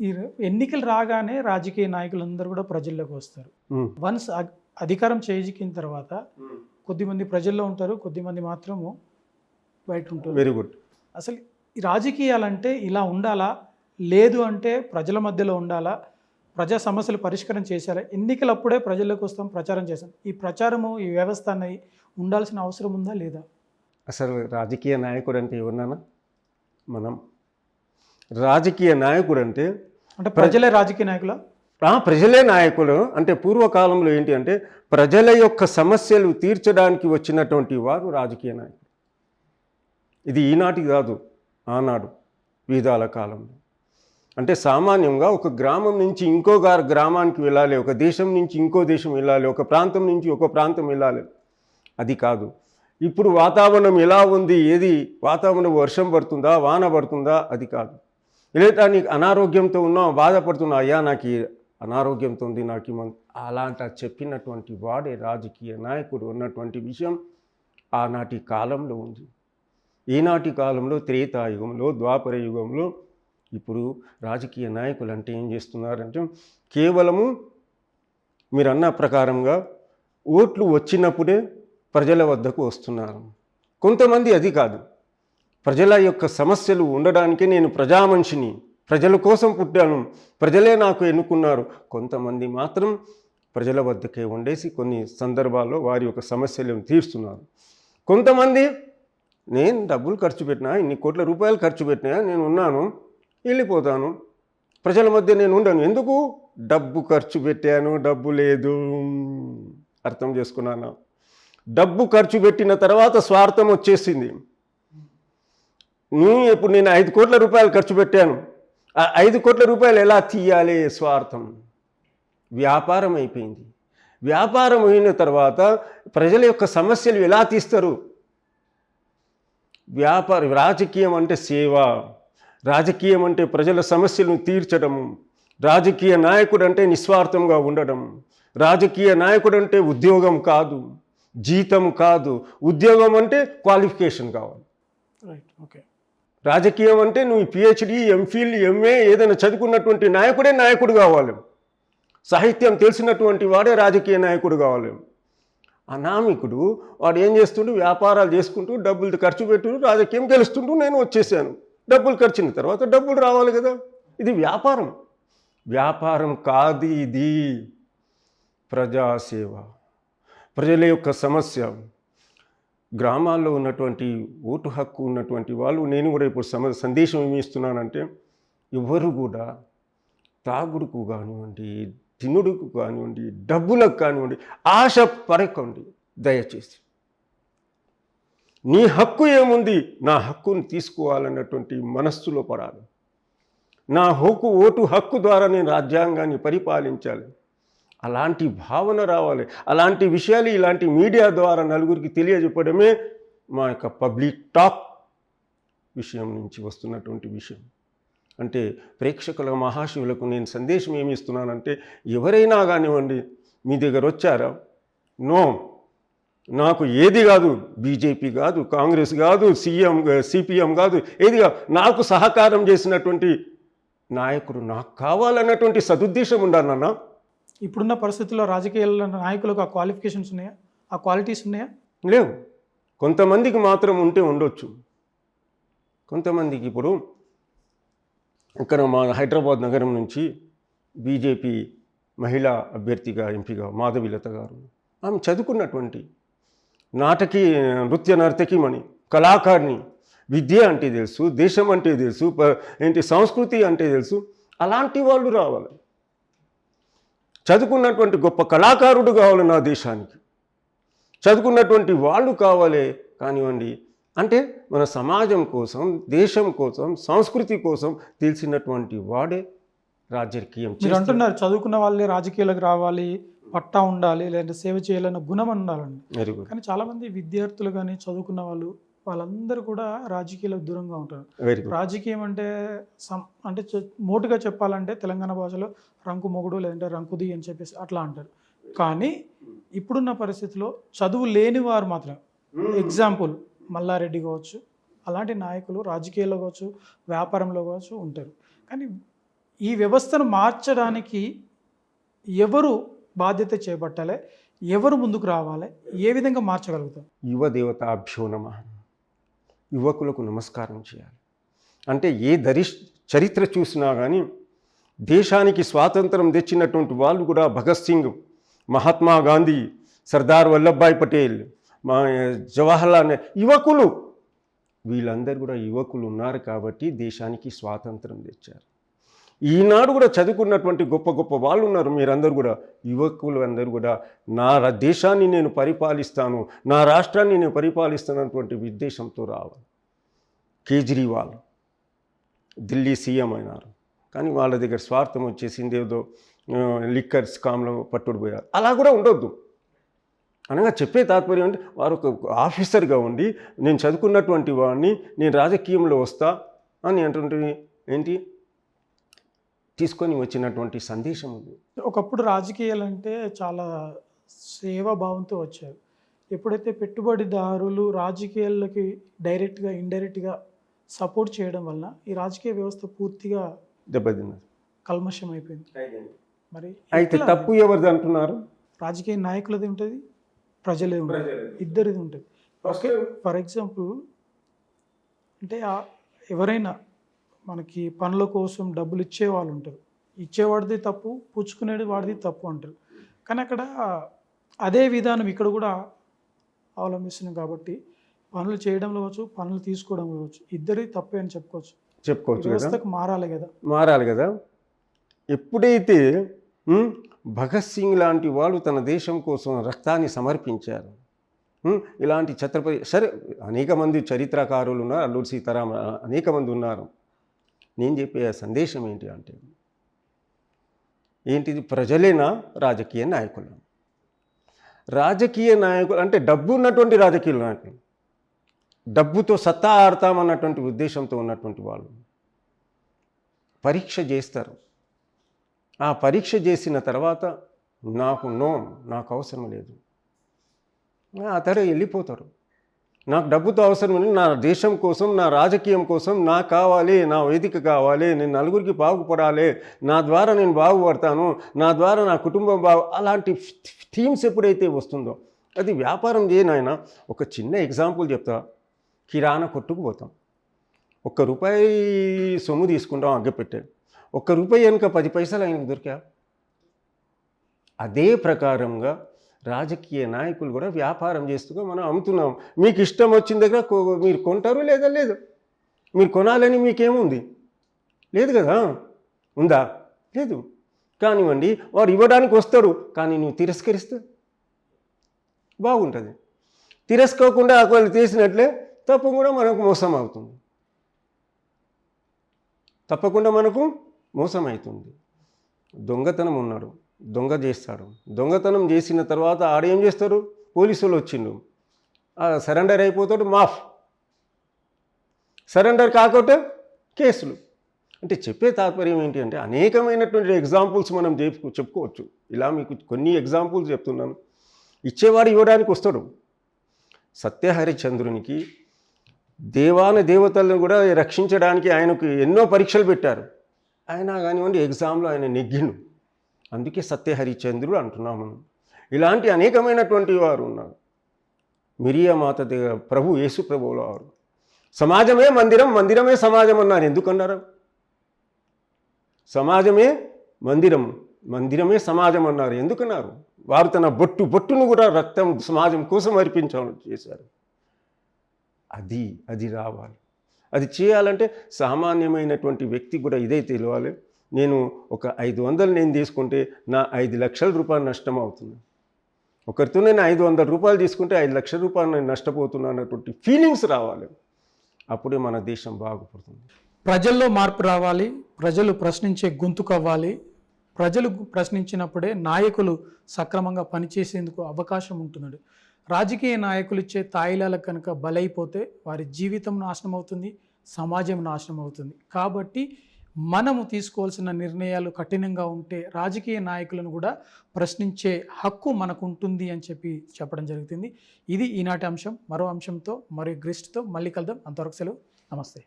ఈ ఎన్నికలు రాగానే రాజకీయ నాయకులందరూ కూడా ప్రజల్లోకి వస్తారు. వన్స్ అధికారం చేజిక్కిన తర్వాత కొద్దిమంది ప్రజల్లో ఉంటారు కొద్దిమంది మాత్రము బయట ఉంటారు. వెరీ గుడ్ అసలు రాజకీయాలంటే ఇలా ఉండాలా? లేదు అంటే ప్రజల మధ్యలో ఉండాలా? ప్రజా సమస్యలు పరిష్కారం చేశారా? ఎన్నికలప్పుడే ప్రజల్లోకి వస్తాం ప్రచారం చేస్తాం. ఈ ప్రచారము ఈ వ్యవస్థ అనేది ఉండాల్సిన అవసరం ఉందా లేదా? అసలు రాజకీయ నాయకుడు అంటే ఎవరినానా మనం. రాజకీయ నాయకుడు అంటే అంటే ప్రజలే రాజకీయ నాయకుల? ఆ ప్రజలే నాయకులు. అంటే పూర్వకాలంలో ఏంటి అంటే ప్రజల యొక్క సమస్యలు తీర్చడానికి వచ్చినటువంటి వారు రాజకీయ నాయకులు. ఇది ఈనాటి కాదు ఆనాడు వేదాల కాలంలో. అంటే సామాన్యంగా ఒక గ్రామం నుంచి ఇంకో గ్రామానికి వెళ్ళాలి ఒక దేశం నుంచి ఇంకో దేశం వెళ్ళాలి ఒక ప్రాంతం నుంచి ఒక ప్రాంతం వెళ్ళాలి. అది కాదు. ఇప్పుడు వాతావరణం ఎలా ఉంది ఏది వాతావరణం వర్షం పడుతుందా వాన పడుతుందా అది కాదు. లేదా నీకు అనారోగ్యంతో ఉన్నా బాధపడుతున్నావు అయ్యా నాకు అనారోగ్యంతో ఉంది నాకు అలాంట చెప్పినటువంటి వాడే రాజకీయ నాయకుడు ఉన్నటువంటి విషయం ఆనాటి కాలంలో ఉంది. ఈనాటి కాలంలో త్రేతాయుగంలో ద్వాపర యుగంలో ఇప్పుడు రాజకీయ నాయకులు అంటే ఏం చేస్తున్నారంటే కేవలము మీరు అన్న ప్రకారంగా ఓట్లు వచ్చినప్పుడే ప్రజల వద్దకు వస్తున్నారు. కొంతమంది అది కాదు. ప్రజల యొక్క సమస్యలు ఉండడానికి నేను ప్రజామనిషిని. ప్రజల కోసం పుట్టాను. ప్రజలే నాకు ఎన్నుకున్నారు. కొంతమంది మాత్రం ప్రజల వద్దకే ఉండేసి కొన్ని సందర్భాల్లో వారి యొక్క సమస్యలను తీరుస్తున్నారు. కొంతమంది నేను డబ్బులు ఖర్చు పెట్టినా ఇన్ని కోట్ల రూపాయలు ఖర్చు పెట్టినా నేను ఉన్నాను వెళ్ళిపోతాను. ప్రజల మధ్య నేను ఉండను. ఎందుకు? డబ్బు ఖర్చు పెట్టాను డబ్బు లేదు. అర్థం చేసుకున్నాను? డబ్బు ఖర్చు పెట్టిన తర్వాత స్వార్థం వచ్చేసింది. ఇప్పుడు నేను ఐదు కోట్ల రూపాయలు ఖర్చు పెట్టాను. ఆ ఐదు కోట్ల రూపాయలు ఎలా తీయాలి స్వార్థం? వ్యాపారం అయిపోయింది. వ్యాపారం అయిన తర్వాత ప్రజల యొక్క సమస్యలు ఎలా తీస్తారు? వ్యాపార రాజకీయం అంటే సేవ. రాజకీయం అంటే ప్రజల సమస్యలను తీర్చడం. రాజకీయ నాయకుడు అంటే నిస్వార్థంగా ఉండడం. రాజకీయ నాయకుడు అంటే ఉద్యోగం కాదు జీతం కాదు. ఉద్యోగం అంటే క్వాలిఫికేషన్ కావాలి. రైట్ ఓకే రాజకీయం అంటే నువ్వు పిహెచ్డి ఎంఫిల్ ఎంఏ ఏదైనా చదువుకున్నటువంటి నాయకుడే నాయకుడు కావాలి. సాహిత్యం తెలిసినటువంటి వాడే రాజకీయ నాయకుడు కావాలి. అనామికుడు వాడు ఏం చేస్తుండు? వ్యాపారాలు చేసుకుంటూ డబ్బులు ఖర్చు పెట్టు రాజకీయం గెలుస్తుంటూ నేను వచ్చేసాను. డబ్బులు ఖర్చిన తర్వాత డబ్బులు రావాలి కదా. ఇది వ్యాపారం. వ్యాపారం కాదు ఇది ప్రజాసేవ. ప్రజల యొక్క సమస్య. గ్రామాల్లో ఉన్నటువంటి ఓటు హక్కు ఉన్నటువంటి వాళ్ళు నేను కూడా ఇప్పుడు సమ సందేశం ఏమి ఇస్తున్నానంటే ఎవరు కూడా తాగుడుకు కానివ్వండి తినుడుకు కానివ్వండి డబ్బులకు కానివ్వండి ఆశ పరకండి దయచేసి. నీ హక్కు ఏముంది? నా హక్కును తీసుకోవాలన్నటువంటి మనస్సులో పడాలి. నా హక్కు ఓటు హక్కు ద్వారా నేను రాజ్యాంగాన్ని పరిపాలించాలి. అలాంటి భావన రావాలి. అలాంటి విషయాలు ఇలాంటి మీడియా ద్వారా నలుగురికి తెలియజెప్పడమే మా యొక్క పబ్లిక్ టాక్ విషయం నుంచి వస్తున్నటువంటి విషయం. అంటే ప్రేక్షకుల మహాశివులకు నేను సందేశం ఏమి ఇస్తున్నానంటే ఎవరైనా కానివ్వండి మీ దగ్గర వచ్చారా? నో. నాకు ఏది కాదు. బీజేపీ కాదు కాంగ్రెస్ కాదు సీఎం సిపిఎం కాదు ఏది కాదు. నాకు సహకారం చేసినటువంటి నాయకుడు నాకు కావాలన్నటువంటి సదుద్దేశం ఉండాలి ఇప్పుడున్న పరిస్థితుల్లో రాజకీయ నాయకులకు ఆ క్వాలిఫికేషన్స్ ఉన్నాయా? ఆ క్వాలిటీస్ ఉన్నాయా? లేవు. కొంతమందికి మాత్రం ఉంటే ఉండొచ్చు. కొంతమందికి ఇప్పుడు ఇక్కడ మా హైదరాబాద్ నగరం నుంచి బీజేపీ మహిళా అభ్యర్థిగా ఎంపిక మాధవిలత గారు. ఆమె చదువుకున్నటువంటి నాటకి నృత్య నర్తకిమణి కళాకారిణి విద్య అంటే తెలుసు దేశం అంటే తెలుసు ఏంటి సంస్కృతి అంటే తెలుసు అలాంటి వాళ్ళు రావాలి. చదువుకున్నటువంటి గొప్ప కళాకారుడు కావాలి నా దేశానికి చదువుకున్నటువంటి వాళ్ళు కావాలి కానివ్వండి అంటే మన సమాజం కోసం దేశం కోసం సంస్కృతి కోసం తెలిసినటువంటి వాడే రాజకీయం మీరు. అంటున్నారు చదువుకున్న వాళ్ళే రాజకీయాలకు రావాలి పట్టా ఉండాలి లేదంటే సేవ చేయాలన్న గుణం ఉండాలండి. కానీ చాలామంది విద్యార్థులు కానీ చదువుకున్న వాళ్ళు వాళ్ళందరూ కూడా రాజకీయాలకు దూరంగా ఉంటారు. రాజకీయం అంటే సం అంటే చె- మోటుగా చెప్పాలంటే తెలంగాణ భాషలో రంకు మొగుడు లేదంటే రంకుది అని చెప్పేసి అట్లా అంటారు. కానీ ఇప్పుడున్న పరిస్థితిలో చదువు లేని వారు మాత్రం ఎగ్జాంపుల్ మల్లారెడ్డి కావచ్చు అలాంటి నాయకులు రాజకీయాల్లో కావచ్చు వ్యాపారంలో కావచ్చు ఉంటారు. కానీ ఈ వ్యవస్థను మార్చడానికి ఎవరు బాధ్యత చేపట్టాలి ఎవరు ముందుకు రావాలి ఏ విధంగా మార్చగలుగుతాం? యువ దేవతాభ్యో నమ. యువకులకు నమస్కారం చేయాలి. అంటే ఏ దరి చరిత్ర చూసినా కానీ దేశానికి స్వాతంత్రం తెచ్చినటువంటి వాళ్ళు కూడా భగత్ సింగ్ మహాత్మా గాంధీ సర్దార్ వల్లభాయ్ పటేల్ మా జవహర్లాల్ యువకులు. వీళ్ళందరూ కూడా యువకులు ఉన్నారు కాబట్టి దేశానికి స్వాతంత్రం తెచ్చారు. ఈనాడు కూడా చదువుకున్నటువంటి గొప్ప గొప్ప వాళ్ళు ఉన్నారు మీరందరూ కూడా. యువకులు అందరూ కూడా నా దేశాన్ని నేను పరిపాలిస్తాను నా రాష్ట్రాన్ని నేను పరిపాలిస్తాను పరిపాలిస్తానటువంటి ఉద్దేశంతో రావాలి. కేజ్రీవాల్ ఢిల్లీ సీఎం అయినారు. కానీ వాళ్ళ దగ్గర స్వార్థం వచ్చేసింది ఏదో లిక్కర్ స్కామ్లో పట్టుకుపోయారు అలా కూడా ఉండొద్దు. అనగా చెప్పే తాత్పర్యం అంటే వారు ఒక ఆఫీసర్గా ఉండి నేను చదువుకున్నటువంటి వాడిని నేను రాజకీయంలో వస్తా అని అంటుంటే ఏంటి? తీసుకొని వచ్చినటువంటి సందేశం ఉంది ఒకప్పుడు రాజకీయాలు అంటే చాలా సేవా భావంతో వచ్చారు ఎప్పుడైతే పెట్టుబడిదారులు రాజకీయాల్లోకి డైరెక్ట్గా ఇండైరెక్ట్గా సపోర్ట్ చేయడం వలన ఈ రాజకీయ వ్యవస్థ పూర్తిగా దెబ్బతిన్నది. కల్మషం అయిపోయింది. మరి అయితే? తప్పు ఎవరిది అంటున్నారు? రాజకీయ నాయకులది ఉంటుంది ప్రజలది ఉంటుంది. ఇద్దరిది ఉంటుంది. ఓకే ఫర్ ఎగ్జాంపుల్ అంటే ఆ ఎవరైనా మనకి పనుల కోసం డబ్బులు ఇచ్చే వాళ్ళు ఉంటారు. ఇచ్చేవాడిది తప్పు పుచ్చుకునేది వాడిది తప్పు అంటారు. కానీ అక్కడ అదే విధానం ఇక్కడ కూడా అవలంబిస్తున్నాం కాబట్టి పనులు చేయడంలో కావచ్చు పనులు తీసుకోవడంలో కావచ్చు ఇద్దరి తప్పే అని చెప్పుకోవచ్చు. చెప్పుకోవచ్చు వ్యవస్థకు మారాలి కదా? మారాలి కదా? ఎప్పుడైతే భగత్ సింగ్ లాంటి వాళ్ళు తన దేశం కోసం రక్తాన్ని సమర్పించారు ఇలాంటి ఛత్రపతి సరే అనేక మంది చరిత్రకారులు ఉన్నారు అల్లూరి సీతారామ అనేక మంది ఉన్నారు. నేను చెప్పే సందేశం ఏంటి అంటే ఏంటిది? ప్రజలేనా రాజకీయ నాయకులు? రాజకీయ నాయకులు అంటే డబ్బు ఉన్నటువంటి రాజకీయ నాయకులు. డబ్బుతో సత్తా ఆడతామన్నటువంటి ఉద్దేశంతో ఉన్నటువంటి వాళ్ళు పరీక్ష చేస్తారు. ఆ పరీక్ష చేసిన తర్వాత నాకు నో నాకు అవసరం లేదు. అతడే వెళ్ళిపోతారు. నాకు డబ్బుతో అవసరం నా దేశం కోసం నా రాజకీయం కోసం నాకు కావాలి నా వేదిక కావాలి నేను నలుగురికి బాగుపడాలి నా ద్వారా నేను బాగుపడతాను నా ద్వారా నా కుటుంబం బాగు అలాంటి థీమ్స్ ఎప్పుడైతే వస్తుందో అది వ్యాపారం చేయనైనా ఒక చిన్న ఎగ్జాంపుల్ చెప్తా. కిరాణా కొట్టుకు పోతాం. ఒక్క రూపాయి సొమ్ము తీసుకుంటాం అగ్గపెట్టే ఒక్క రూపాయి వెనుక పది పైసలు ఆయనకు దొరికా. అదే ప్రకారంగా రాజకీయ నాయకులు కూడా వ్యాపారం చేస్తూ మనం అమ్ముతున్నాం. మీకు ఇష్టం వచ్చిన దగ్గర మీరు కొంటారు లేదా? లేదు. మీరు కొనాలని మీకేముంది? లేదు కదా? ఉందా? లేదు. కానివ్వండి వారు ఇవ్వడానికి వస్తారు కానీ నువ్వు తిరస్కరిస్తే బాగుంటుంది. తిరస్కోకుండా ఒకవేళ తీసినట్లే తప్పు కూడా మనకు మోసం అవుతుంది తప్పకుండా మనకు మోసం అవుతుంది దొంగతనం ఉన్నాడు దొంగ చేస్తాడు. దొంగతనం చేసిన తర్వాత ఆడేం చేస్తారు? పోలీసులు వచ్చిండు సరెండర్ అయిపోతాడు మాఫ్. సరెండర్ కాకపోతే కేసులు. అంటే చెప్పే తాత్పర్యం ఏంటి అంటే అనేకమైనటువంటి ఎగ్జాంపుల్స్ మనం చెప్పు చెప్పుకోవచ్చు. ఇలా మీకు కొన్ని ఎగ్జాంపుల్స్ చెప్తున్నాను. ఇచ్చేవాడు ఇవ్వడానికి వస్తాడు. సత్యహరిచంద్రునికి దేవాన దేవతలను కూడా రక్షించడానికి ఆయనకు ఎన్నో పరీక్షలు పెట్టారు. ఆయన కానివ్వండి ఎగ్జామ్లో ఆయన నెగ్గిండు. అందుకే సత్యహరిచంద్రుడు అంటున్నాం మనం ఇలాంటి అనేకమైనటువంటి వారు ఉన్నారు. మిరియామాత దగ్గర ప్రభు యేసు ప్రభువుల వారు సమాజమే మందిరం మందిరమే సమాజం అన్నారు. ఎందుకన్నారు? సమాజమే మందిరం మందిరమే సమాజం అన్నారు. ఎందుకన్నారు? వారు తన బొట్టు బొట్టును కూడా రక్తం సమాజం కోసం అర్పించాలని చేశారు. అది అది రావాలి. అది చేయాలంటే సామాన్యమైనటువంటి వ్యక్తి కూడా ఇదే తెలియాలి. నేను ఒక ఐదు వందలు నేను తీసుకుంటే నా ఐదు లక్షల రూపాయలు నష్టం అవుతుంది. ఒకరితో నేను ఐదు వందల రూపాయలు తీసుకుంటే ఐదు లక్షల రూపాయలు నేను నష్టపోతున్నా అన్నటువంటి ఫీలింగ్స్ రావాలి. అప్పుడే మన దేశం బాగుపడుతుంది. ప్రజల్లో మార్పు రావాలి ప్రజలు ప్రశ్నించే గొంతుకు అవ్వాలి ప్రజలు ప్రశ్నించినప్పుడే నాయకులు సక్రమంగా పనిచేసేందుకు అవకాశం ఉంటున్నాడు. రాజకీయ నాయకులు ఇచ్చే తాయిలాలకు కనుక బలైపోతే వారి జీవితం నాశనం అవుతుంది సమాజం నాశనం అవుతుంది కాబట్టి మనము తీసుకోవాల్సిన నిర్ణయాలు కఠినంగా ఉంటే రాజకీయ నాయకులను కూడా ప్రశ్నించే హక్కు మనకు ఉంటుంది అని చెప్పి చెప్పడం జరుగుతుంది. ఇది ఈనాటి అంశం. మరో అంశంతో మరో గ్రిస్ట్తో మళ్ళీ కలుద్దాం. అంతవరకు సెలవు. నమస్తే.